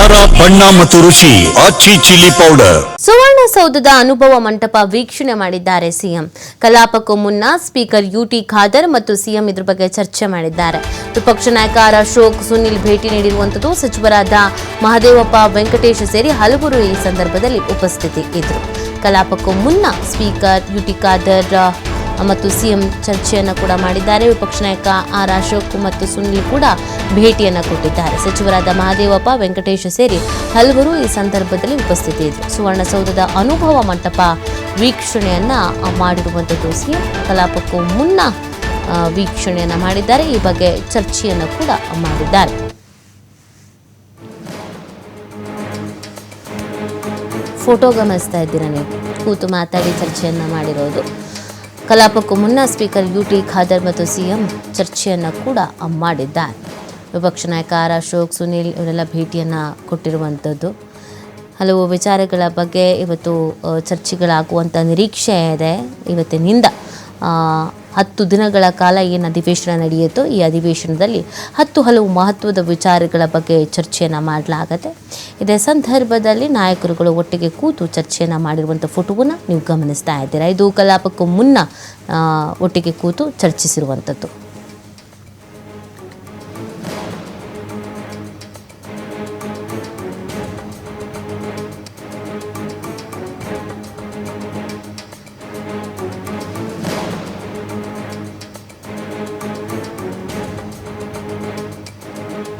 ಖಾರ, ಬಣ್ಣ ಮತ್ತು ರುಚಿ, ಆಚಿ ಚಿಲ್ಲಿ ಪೌಡರ್. ಸುವರ್ಣಸೌಧದ ಅನುಭವ ಮಂಟಪ ವೀಕ್ಷಣೆ ಮಾಡಿದ್ದಾರೆ ಸಿಎಂ. ಕಲಾಪಕ್ಕೂ ಮುನ್ನ ಸ್ಪೀಕರ್ ಯುಟಿ ಖಾದರ್ ಮತ್ತು ಸಿಎಂ ಇದ್ರ ಬಗ್ಗೆ ಚರ್ಚೆ ಮಾಡಿದ್ದಾರೆ. ವಿಪಕ್ಷ ನಾಯಕ ಅಶೋಕ್, ಸುನಿಲ್ ಭೇಟಿ ನೀಡಿರುವಂತದ್ದು ಸಚಿವರಾದ ಮಹದೇವಪ್ಪ ವೆಂಕಟೇಶ್ ಸೇರಿ ಹಲವರು ಈ ಸಂದರ್ಭದಲ್ಲಿ ಉಪಸ್ಥಿತಿ ಇದ್ದರು. ಕಲಾಪಕ್ಕೂ ಮುನ್ನ ಸ್ಪೀಕರ್ ಯುಟಿ ಖಾದರ್ ಮತ್ತು ಸಿಎಂ ಚರ್ಚೆಯನ್ನು ಕೂಡ ಮಾಡಿದ್ದಾರೆ. ವಿಪಕ್ಷ ನಾಯಕ ಆರ್ ಅಶೋಕ್ ಮತ್ತು ಸುನಿಲ್ ಕೂಡ ಭೇಟಿಯನ್ನು ಕೊಟ್ಟಿದ್ದಾರೆ. ಸಚಿವರಾದ ಮಹಾದೇವಪ್ಪ ವೆಂಕಟೇಶ್ ಸೇರಿ ಹಲವರು ಈ ಸಂದರ್ಭದಲ್ಲಿ ಉಪಸ್ಥಿತಿ ಇದ್ದರು ಸುವರ್ಣಸೌಧದ ಅನುಭವ ಮಂಟಪ ವೀಕ್ಷಣೆಯನ್ನ ಮಾಡಿರುವಂಥದ್ದು ಸಿಎಂ. ಕಲಾಪಕ್ಕೂ ಮುನ್ನ ವೀಕ್ಷಣೆಯನ್ನ ಮಾಡಿದ್ದಾರೆ. ಈ ಬಗ್ಗೆ ಚರ್ಚೆಯನ್ನು ಕೂಡ ಮಾಡಿದ್ದಾರೆ. ಫೋಟೋ ಗಮನಿಸ್ತಾ ಇದ್ದೀರಾ ನೀವು? ಕೂತು ಮಾತಾಡಿ ಚರ್ಚೆಯನ್ನು ಮಾಡಿರೋದು. ಕಲಾಪಕ್ಕೂ ಮುನ್ನ ಸ್ಪೀಕರ್ ಯು ಟಿ ಖಾದರ್ ಮತ್ತು ಸಿಎಂ ಚರ್ಚೆಯನ್ನು ಕೂಡ ಮಾಡಿದ್ದಾರೆ. ವಿಪಕ್ಷ ನಾಯಕ ಆರ್ ಅಶೋಕ್, ಸುನೀಲ್ ಇವರೆಲ್ಲ ಭೇಟಿಯನ್ನು ಕೊಟ್ಟಿರುವಂಥದ್ದು. ಹಲವು ವಿಚಾರಗಳ ಬಗ್ಗೆ ಇವತ್ತು ಚರ್ಚೆಗಳಾಗುವಂಥ ನಿರೀಕ್ಷೆ ಇದೆ. ಇವತ್ತಿನಿಂದ ಹತ್ತು ದಿನಗಳ ಕಾಲ ಏನು ಅಧಿವೇಶನ ನಡೆಯಿತು ಈ ಅಧಿವೇಶನದಲ್ಲಿ ಹತ್ತು ಹಲವು ಮಹತ್ವದ ವಿಚಾರಗಳ ಬಗ್ಗೆ ಚರ್ಚೆಯನ್ನು ಮಾಡಲಾಗತ್ತೆ. ಇದೇ ಸಂದರ್ಭದಲ್ಲಿ ನಾಯಕರುಗಳು ಒಟ್ಟಿಗೆ ಕೂತು ಚರ್ಚೆಯನ್ನು ಮಾಡಿರುವಂಥ ಫೋಟೋವನ್ನು ನೀವು ಗಮನಿಸ್ತಾ ಇದ್ದೀರಾ. ಇದು ಕಲಾಪಕ್ಕೂ ಮುನ್ನ ಒಟ್ಟಿಗೆ ಕೂತು ಚರ್ಚಿಸಿರುವಂಥದ್ದು